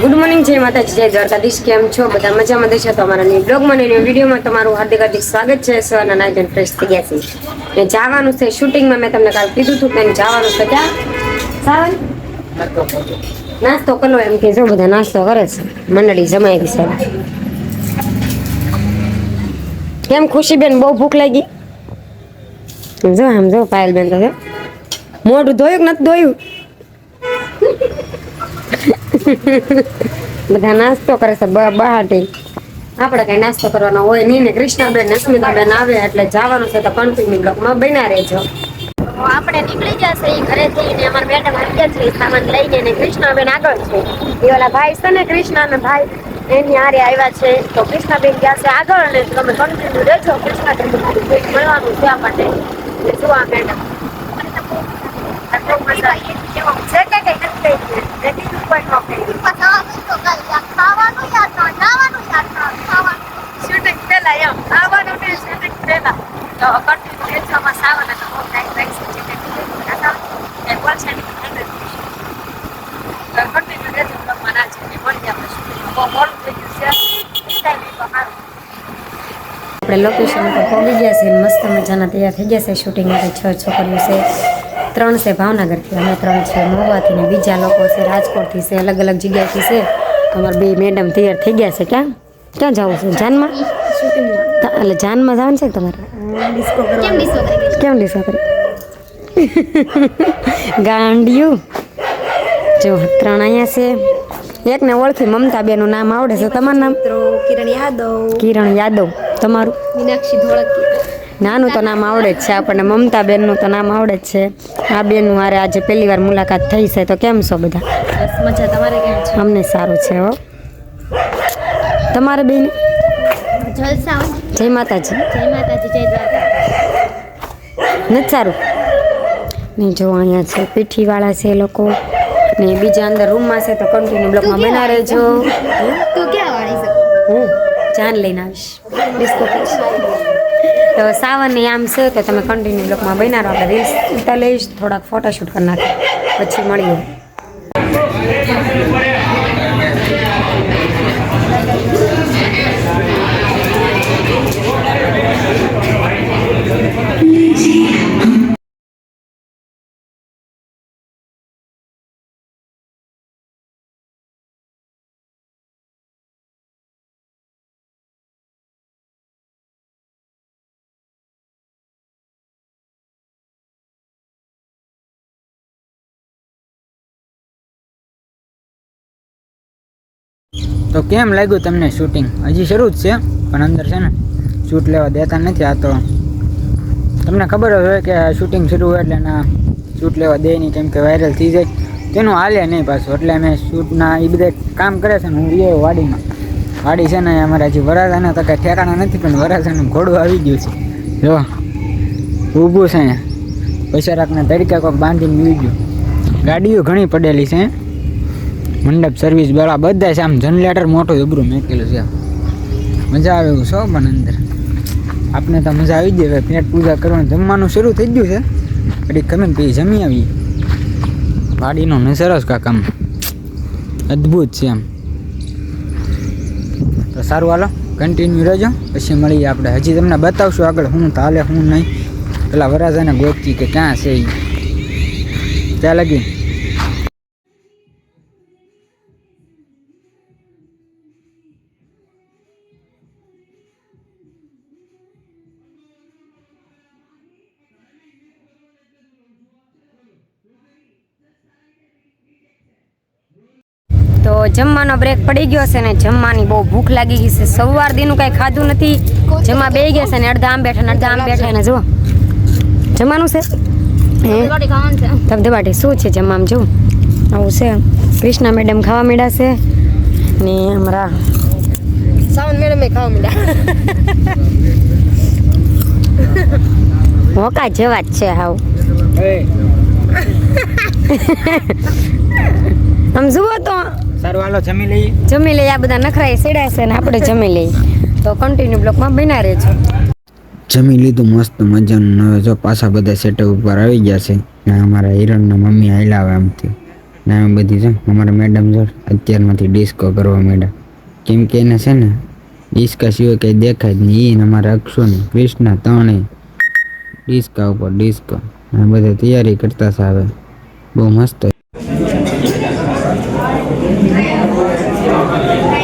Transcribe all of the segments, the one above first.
Good morning જય માતાજી, જય દ્વારકાધીશ. કેમ છો? બધા મજામાં દેશો? તો અમારા ન્યુ બ્લોગમાં ન્યુ વિડીયોમાં તમારું હાર્દિક હાર્દિક સ્વાગત છે. સવારના નાઇટ ફ્રેશ થઈ ગયા છે ને જવાનું છે શૂટિંગમાં મેં તમને કાલ કીધું હતું કે જવાનું છે ક્યાં? સાવન? નાસ્તો કરો એમ કે જો બધા નાસ્તો કરે છે, મંડળી જમાઈ ગઈ છે. કેમ ખુશીબેન, બહુ ભૂખ લાગી? જો આમ જો પાયલબેન તો મોઢું ધોયું નથી ધોયું? બધા નાસ્તો કરે છે બ- બહારથી. આપણે કઈ નાસ્તો કરવાનો હોય નહીં ને. કૃષ્ણાબેન ને સ્મિતાબેન આવે એટલે જવાનું છે તો કન્ટિન્યુ બ્લોકમાં બન્યા રહેજો. આપણે નીકળી જશે એ ઘરેથી ને અમારા મેડમ આવી ગયા છે સામાન લઈને ને કૃષ્ણાબેન આગળ છે. એ ઓલા ભાઈ છે ને કૃષ્ણ ને ભાઈ, એની હારે આવ્યા છે. તો કૃષ્ણાબેન ગયા છે આગળ ને તમે કન્ટિન્યુ રહેજો કૃષ્ણાબેન મળવાનું છે આપણને જોવા મેડમ બહુ મજા આવી. છે કે કઈ નથી થઈ ગયું? નથી તું કોઈ ન શૂટિંગ પહેલા એમ, ખાવાનું ને પહેલા. તો કન્ટિન્યુ રેન્જમાં સાવન તો બહુ ટાઈમ લાગશે જે કંઈ એ બોલશે ને તો કન્ટિન્યુ રેન્જ બ્લોગમાં ના છે એ મળી આપણે શૂટિંગમાં બહુ મોડું થઈ ગયું છે ટાઈમ તો સારું આપણે લોકેશન પર પહોંચી ગયા છે મસ્ત મજાના તૈયાર થઈ ગયા છે. શૂટિંગ માટે છ છોકરીઓ છે ત્રણ છે ભાવનગરથી અમે ત્રણ છે મહુવાથી ને બીજા લોકો છે રાજકોટથી છે અલગ અલગ જગ્યાથી છે. અમારા બે મેડમ તૈયાર થઈ ગયા છે. ક્યાં? ક્યાં જવું છે? જાનમાં? એટલે જાનમાં જવાનું છે તમારે? કેમ ડિસ્કો કરી ગાંડિયું. જો ત્રણ અહીંયા છે. એકને ઓળખી મમતા બેનું નામ આવડે છે. તમારું નામ? કિરણ યાદવ. કિરણ યાદવ. તમારું? મીનાક્ષી ધોળકિયા. નાનું તો નામ આવડે જ છે આપણને મમતા બેનનું તો નામ આવડે જ છે. આ બેનનું મારે આજે પહેલી વાર મુલાકાત થઈ છે તો કેમ છો બધા? બસ મજા તમારે કેમ છે? અમને સારું છે હો. તમારે બેન? જલસા જય માતાજી. જય માતાજી જય દ્વારકા. નથી સારું? ને જો અહીંયા છે પીઠીવાળા છે એ લોકો. ને બીજા અંદર રૂમમાં છે તો કન્ટિન્યુ બ્લોકમાં બના રહેજો તું ક્યાં વાળી છે? હું? જાન લઈને આવીશ. ડિસ્કો તો સાવનની આમ છે તો તમે કન્ટિન્યુ બ્લોકમાં બનારો આપણે રીલ્સ ઉતા લઈશ, થોડાક ફોટોશૂટ કરી નાખીએ. પછી મળીએ. તો કેમ લાગ્યું તમને શૂટિંગ હજી શરૂ જ છે, પણ અંદર છે ને શૂટ લેવા દેતા નથી આ તો. તમને ખબર હોય કે શૂટિંગ શરૂ હોય એટલે ના શૂટ લેવા દે નહીં, કેમ કે વાયરલ થઈ જાય. તેનું હાલે નહીં પાછું, એટલે અમે શૂટના એ બધા કામ કરે છે ને હું રહ્યો વાડીમાં. વાડી છે ને અમારા હજી વરાજાના તો કાંઈ ઠેકાણા નથી, પણ વરાજાનું ઘોડું આવી ગયું છે. જો, ઊભું છે પૈસા રાખના તરીકે કોઈક બાંધીને મળી ગયું. ગાડીઓ ઘણી પડેલી છે. મંડપ સર્વિસ બેળા બધા છે. આમ જનરેટર મોટું જબરું મેકેલું છે. મજા આવે એવું છો પણ અંદર. આપણે તો મજા આવી જાય પેટ પૂજા કરવાનું જમવાનું શરૂ થઈ ગયું છે. પછી ખમીને પછી જમી આવી વાડીનો નજર જ કાંક આમ અદ્ભુત છે આમ તો સારું હાલો કન્ટિન્યુ રહેજો. પછી મળીએ આપણે. હજી તમને બતાવશું આગળ હું તાલે હું નહીં. પેલા વરાજાને ગોતી કે ક્યાં છે ત્યાં લગી તો જમવાનો બ્રેક પડી ગયો છે ને જમવાની બહુ ભૂખ લાગી ગઈ છે. સવાર દીનું કાંઈ ખાધું નથી. જમવા બે ગયા છે ને અડધા આમ બેઠા ને અડધા આમ બેઠા ને જુઓ જમવાનું છે? ધબધબાટી શું છે જમવામાં જો? આવું છે. કૃષ્ણા મેડમ ખાવા માંડ્યા છે ને અમારા સાવન મેડમ ખાવા માંડ્યા. હોકા જેવા જ છે હાવ. આમ જુઓ તો સારું હાલો જમી લઈએ. જમી લઈએ આ બધા નખરાએ છે ને આપણે જમી લઈએ. તો કન્ટિન્યુ બ્લોકમાં બના રહેજો. જમી લીધું મસ્ત મજાનું. હવે જો પાછા બધા સેટઅપ ઉપર આવી ગયા છે. ને અમારા હિરણના મમ્મી આવેલા આવે આમથી ને એમ બધી છે અમારા મેડમ જો અત્યારમાંથી ડિસ્કો કરવા માંડ્યા. કેમ કે એને છે ને ડિસ્કા સિવાય કંઈ દેખાય જ નહીં. એ અમારા અક્ષો ને કૃષ્ણ ત્રણેય ડિસ્કા ઉપર ડિસ્કો આ બધા તૈયારી કરતા છે હવે. બહુ મસ્ત. Thank you.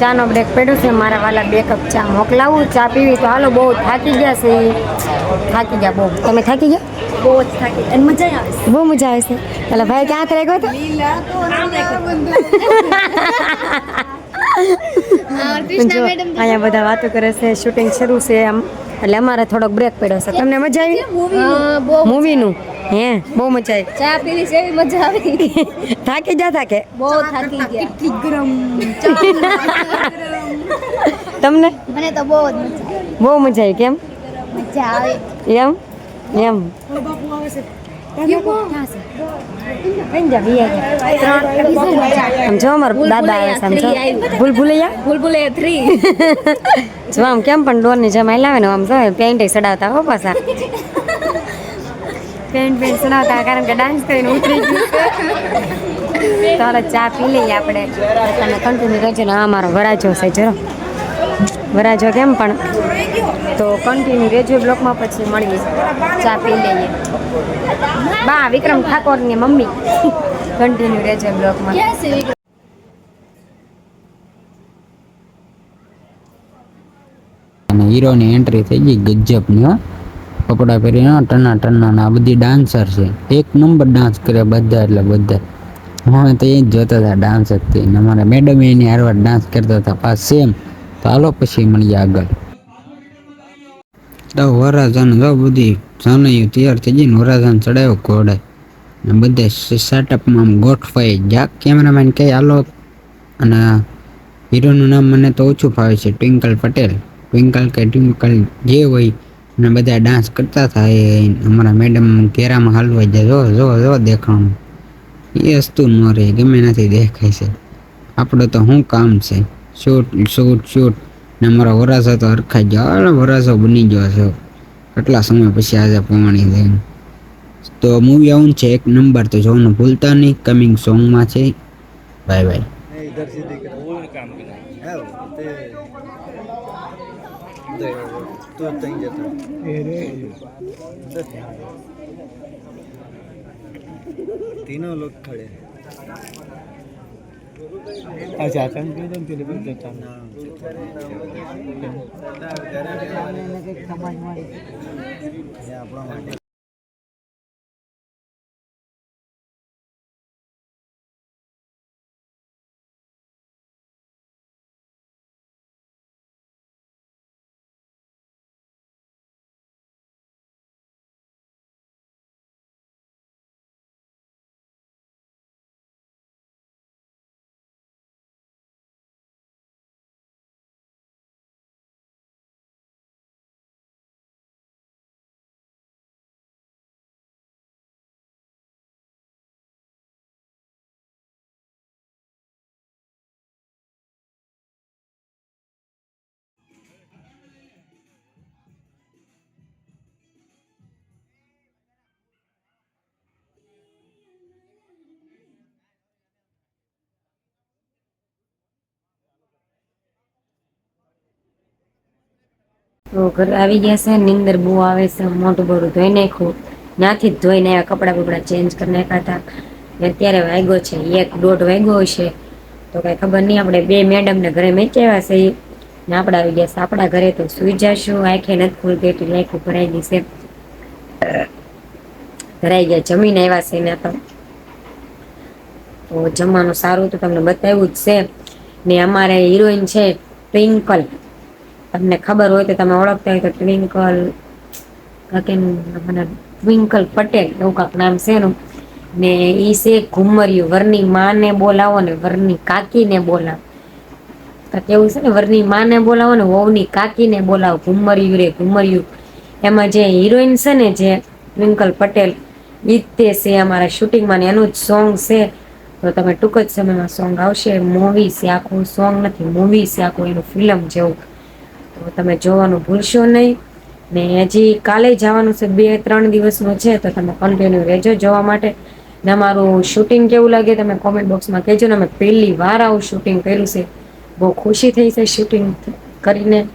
ચાનો બ્રેક પડ્યો છે મારા વાલા બે કપ ચા મોકલાવું. ચા પીવી તો હાલો બહુ થાકી ગયા છે. થાકી ગયા બહુ. તમે થાકી ગયા? બહુ જ થાકી અને મજા આવે છે. બહુ મજા આવે છે. પેલા ભાઈ ક્યાં થઈ ગયો જો અહીંયા બધા વાતો કરે છે શૂટિંગ શરૂ છે આમ એટલે અમારે થોડોક બ્રેક પડ્યો છે. તમને મજા આવી? મૂવીનું હે બહુ મજા આવી. ચા પીવી છે મજા આવી? થાકી જા થાકે? બહુ થાકી ગયા. કેટલી ગરમ. તમને? મને તો બહુ જ મજા આવી. બહુ મજા આવી કેમ? મજા આવે. એમ? એમ? કઈ જા બી આમ જો અમાર દાદા આવે છે. જો આમ કેમ પણ જેમ લાવે ને આમ જો પેન્ટ સડાવતા હો પાછા પેન્ટ પેન્ટ સડાવતા કારણ કે ડાન્સ કરીને ઉતરી ગયું તો ચા પી લઈએ આપણે તમે કન્ટિન્યુ રહેજો ને આ મારો વરાજો છે જરો વરાજો કેમ પણ. તો કન્ટિન્યુ રેજો બ્લોકમાં પછી મળીએ. ચા પી લઈએ. બા વિક્રમ ઠાકોરની મમ્મી. કન્ટિન્યુ રેજો બ્લોકમાં. હીરોની એન્ટ્રી થઈ ગઈ ગજબની હો. કપડાં પહેરીને ટના ટના આ બધી ડાન્સર છે. એક નંબર ડાન્સ કરે બધા એટલે બધા. હું તો એ જ જોતા હતા ડાન્સ જ અમારા મેડમ એની હારવાર ડાન્સ કરતા હતા પાસ સેમ હાલો પછી મળીએ આગળ. તો વરાજાન જો બધી જનૈયું તૈયાર થઈ જઈને વરાજાને ચડાવ્યો ઘોડે. ને બધે સેટઅપમાં આમ ગોઠવાઈ. જા કેમેરામેન કહે, હાલો. અને હીરોનું નામ મને તો ઓછું ફાવે છે, ટ્વિંકલ પટેલ. ટ્વિંકલ કે ટ્વિંકલ જે હોય, અને બધા ડાન્સ કરતા થાય અમારા મેડમ ઘેરામાં હાલવા જાય. જો જો જો દેખાણું. એ વસ્તુ ન રહે, ગમે નથી દેખાય છે. આપણું તો શું કામ છે? શૂટ શૂટ શૂટ ને અમારા વરાસો તો હરખાઈ ગયો અરે વરાસો બની ગયો છે કેટલા સમય પછી આજે પવાણી છે તો મૂવી આવું છે એક નંબર તો જોવાનું ભૂલતા નહીં કમિંગ સોંગમાં છે બાય બાય तीनों लोग खड़े अच्छा અચ્છા તમે કીધું ને પેલી બધું તમે તો ઘરે આવી ગયા છે નીંદર બહુ આવે છે મોટું બરું ધોઈ નાખ્યું. ત્યાંથી જ ધોઈને આવ્યા કપડાં બપડા ચેન્જ કરી નાખ્યા હતા. અત્યારે વાગ્યો છે, એક દોઢ વાગ્યો હશે. તો કાંઈ ખબર નહીં, આપણે બે મેડમને ઘરે મેચાવ્યા છે. ને આપણે આવી ગયા છે. આપણા ઘરે તો સુઈ જશું, આંખે નથી ખુલતી એટલી આંખો ભરાઈ ગઈ છે. ભરાઈ ગયા, જમીને આવ્યા છે ને તો. તો જમવાનું સારું તો તમને બતાવ્યું જ છે. ને અમારે હિરોઈન છે ટ્વિંકલ તમને ખબર હોય તો તમે ઓળખતા હોય તો ટ્વિંકલ કાકીનું મને ટ્વિંકલ પટેલ એવું કાંક નામ છે એનું. ને એ છે ઘુમર્યું, વરની માને બોલાવો ને વરની કાકીને બોલાવો. તો એવું છે ને, વરની માને બોલાવો ને વહુની કાકીને બોલાવો, ઘુમર્યું રે ઘુમર્યું. એમાં જે હિરોઈન છે ને જે ટ્વિંકલ પટેલ, ઈ તે છે અમારા શૂટિંગમાં ને એનું જ સોંગ છે. તો તમે ટૂંક જ સમયમાં સોંગ આવશે. મૂવી છે, આખું સોંગ નથી મૂવી છે, આખું એનું ફિલ્મ જેવું. તો તમે જોવાનું ભૂલશો નહીં. ને હજી કાલે જવાનું છે બે, ત્રણ દિવસનું છે, તો તમે કન્ટિન્યુ રહેજો જોવા માટે. ને અમારું શૂટિંગ કેવું લાગે તમે કોમેન્ટ બોક્સમાં કહેજો ને અમે પહેલી વાર આવું શૂટિંગ કર્યું છે. બહુ ખુશી થઈ છે શૂટિંગ કરીને.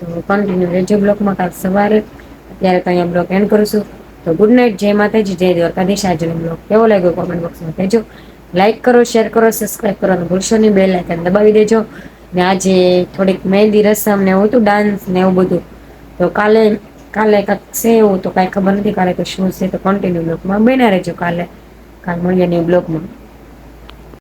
તો કન્ટિન્યુ રહેજો બ્લોગમાં કાલ સવારે. અત્યારે તો અહીંયા બ્લોગ એન્ડ કરું છું. તો ગુડ નાઇટ જય માતાજી, જય દ્વારકાધીશ. આજનો બ્લોગ કેવો લાગ્યો કોમેન્ટ બોક્સમાં કહેજો. લાઇક કરો શેર કરો સબસ્ક્રાઈબ કરવાનું ભૂલશો નહીં. બે લાઇકન દબાવી દેજો. ને આજે થોડીક મહેંદી રસમ ને એવું હતું ડાન્સ ને એવું બધું. તો કાલે કાલે કાંઈક છે એવું, તો કાંઈ ખબર નથી કાલે તો શું છે, તો કન્ટિન્યુ બ્લોગમાં બન્યા રહેજો કાલે. કાલ મળીએ ને બ્લોગમાં